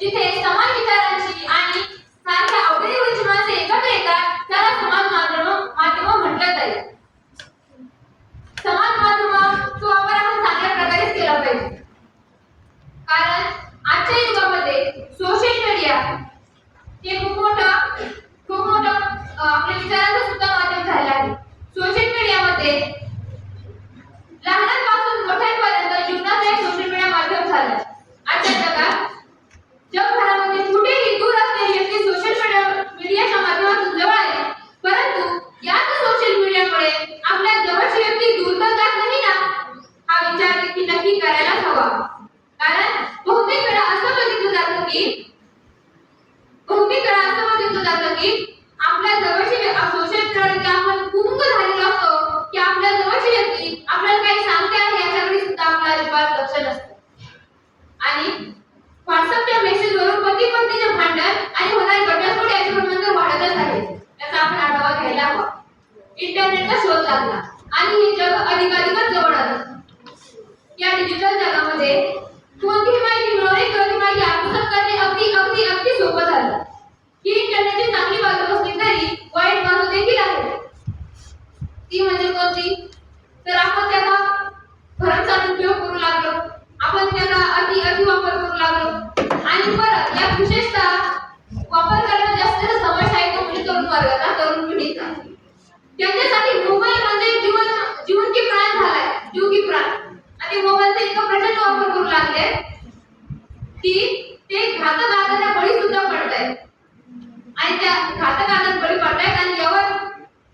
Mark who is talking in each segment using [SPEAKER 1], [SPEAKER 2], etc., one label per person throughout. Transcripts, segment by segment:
[SPEAKER 1] जिथे समान विचारांची आणि सारख्या आवडीनिवडीची माणसे एकत्र येतात त्याला समान माध्यम माध्यम म्हटलं जाईल. समाज माध्यमाचा वापर आपण चांगल्या प्रकारेच केला पाहिजे. कारण इंटरनेटचा शोध लागला. आणि हे जग अधिकाधिकच जवळ आलं. या डिजिटल जगामध्ये कोणतीही माहिती मिळवणे किंवा माहिती आत्मसात करणे अगदी अगदी अगदी सोपं झालं. ही इंटरनेटची चांगली बाजू असली तरी वाईट बाजू देखील आहे ती म्हणजे कोणती? तर आपण त्याला भरमसाठ उपयोग करू लागलो आपण त्याचा अति अति वापर करू लागलो आणि परत या विशेषतः वापर करायला जास्त समस्या आहे तो म्हणजे तरुण वर्गाचा तरुण पिढीचा त्यांच्यासाठी मोबाईल म्हणजे जीवन जीवन की प्राण झालाय जीव की प्राण आणि मोबाईलचा इतका प्रचंड वापर करू लागले की ते घातक आजाराला बळी सुद्धा पडत आहेत आणि त्या घातक आजारात बळी पडतायत आणि यावर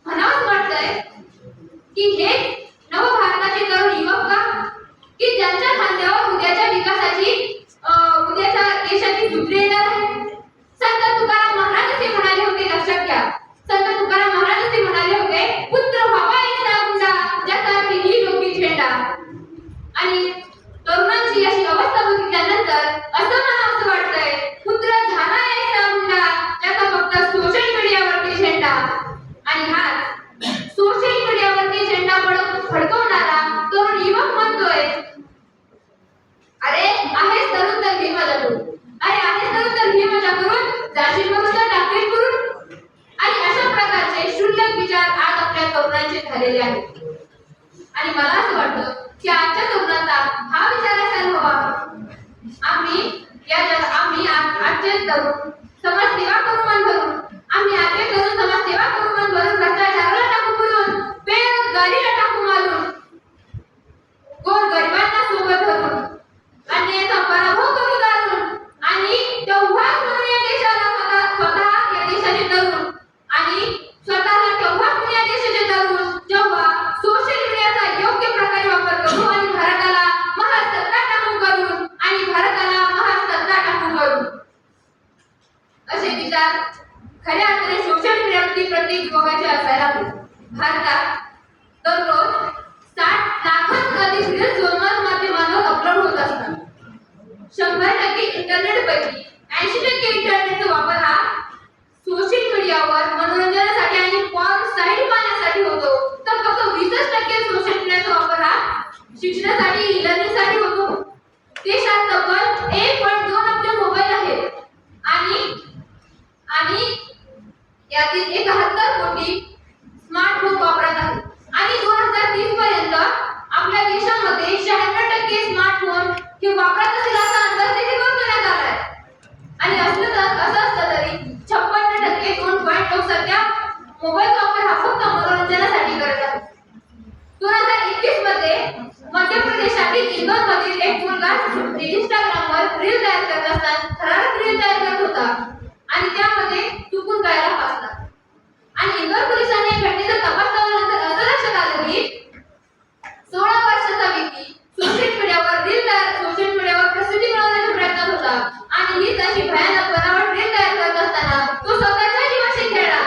[SPEAKER 1] म्हणावंच वाटतंय की हे नव भारताचे तरुण युवक का की ज्यांच्या खांद्यावर उद्याच्या विकासाची अं, उद्याच्या देशाची झुकली येणार आहे संत तुकाराम महाराज असे म्हणाले होते लक्षात घ्या संत तुकाराम महाराज असे म्हणाले होते पुत्र व्हावा एक गुंडा ज्याचा ही लोकी झेंडा आणि तरुणांची अशी अवस्था बघितल्यानंतर असं मला असं वाटतंय पुत्र झाला एक गुंडा ज्याचा फक्त सोशल मीडियावरती झेंडा आणि हा सोशल मीडियावरती झेंडा पडत फडकवणारा तरुण युवक म्हणतोय अरे आहेस तरुण तर घे मजा करून. अरे आहेस तरुण तर घे मजा करून. जाशील म्हणून तर टाकेल करून. आणि अशा प्रकारचे शुल्लक विचार आज आपल्या तरुणांचे झालेले आहेत. आणि मला असं वाटतं की आजच्या तरुणांचा हा विचार असायला हवा आम्ही या जग आम्ही आज- आजचे तरुण समाजसेवा विचार. खऱ्या अर्थाने सोशल मीडियावरती प्रत्येक युवकाचे असायला हवे. भारतात दररोज साठ लाखांहून अधिक रील्स समाज माध्यमांवर अपलोड होत असतात. शंभर टक्के इंटरनेट पैकी ऐंशी टक्के इंटरनेटचा वापर हा सोशल मीडियावर मनोरंजनासाठी आणि पॉर्न साईट पाहण्यासाठी होतो. तर फक्त वीसच टक्के सोशल मीडियाचा वापर हा शिक्षणासाठी लर्निंगसाठी होतो देशात तब्बल एक पॉईंट दोन अब्ज मोबाईल आहेत आणि आणि यातील एकाहत्तर कोटी स्मार्टफोन वापरत आहेत आणि दोन हजार तीस पर्यंत आपल्या देशामध्ये शहाण्णव टक्के स्मार्टफोन हे वापरत असेल असा अंदाज देखील वर्तवण्यात आलाय आणि असलं तर असं असलं तरी छप्पन्न टक्के दोन पॉईंट लोक सध्या मोबाईलचा वापर हा फक्त मनोरंजनासाठी करत आहेत दोन हजार एकवीसमध्ये मध्य प्रदेशातील इंदोर मधील एक मुलगा इंस्टाग्रामवर रील तयार करत असताना थरारक रील तयार करत होता. आणि त्यामध्ये चुकून गायला फासला आणि इंदोर पोलिसांनी या घटनेचा तपास केल्यानंतर असं लक्षात आलं की सोळा वर्षाचा व्यक्ती सोशल मीडियावर रील तयार सोशल मीडियावर प्रसिद्धी मिळवण्याच्या प्रयत्नात होता आणि हीच अशी भयानक बनावट रील तयार करत असताना तो स्वतःच्या जीवाशी खेळला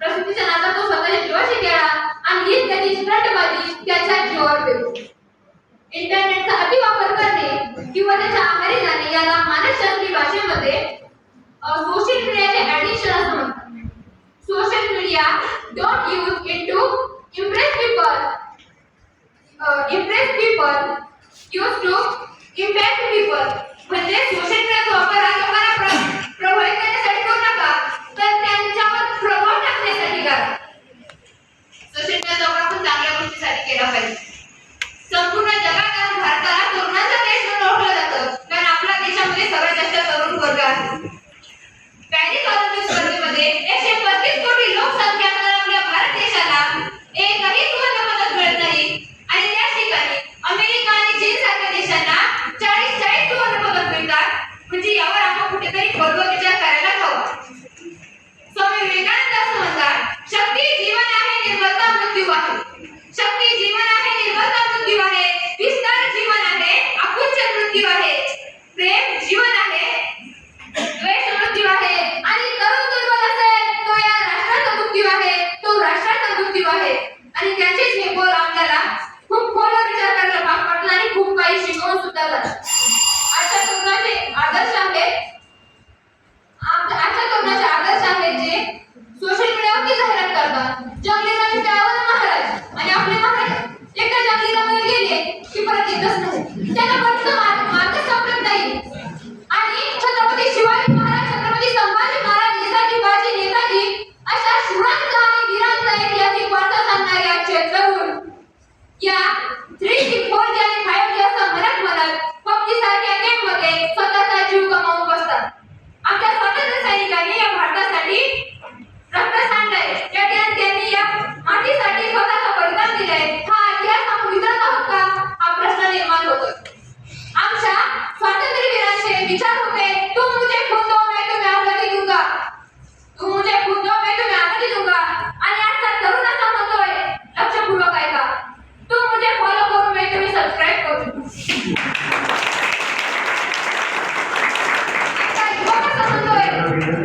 [SPEAKER 1] प्रसिद्धीच्या नादात तो स्वतःच्या जीवाशी खेळला आणि हीच त्याची स्टंटबाजी त्याच्या जीवावर पेरू इंटरनेटचा अतिवापर करणे किंवा त्याच्या आहारी जाणे याला मानसशास्त्रीय भाषेमध्ये सोशल मीडियाचे ऍडिशन असं म्हणतात. Social media don't use it to impress people impress people use to impact people म्हणजे सोशल मीडियाचा वापर हा आपण कुठेतरी खोलवर विचार करायला हवा स्वामी विवेकानंद असं म्हणतात शक्ती जीवन आहे निर्बलता मृत्यू आहे.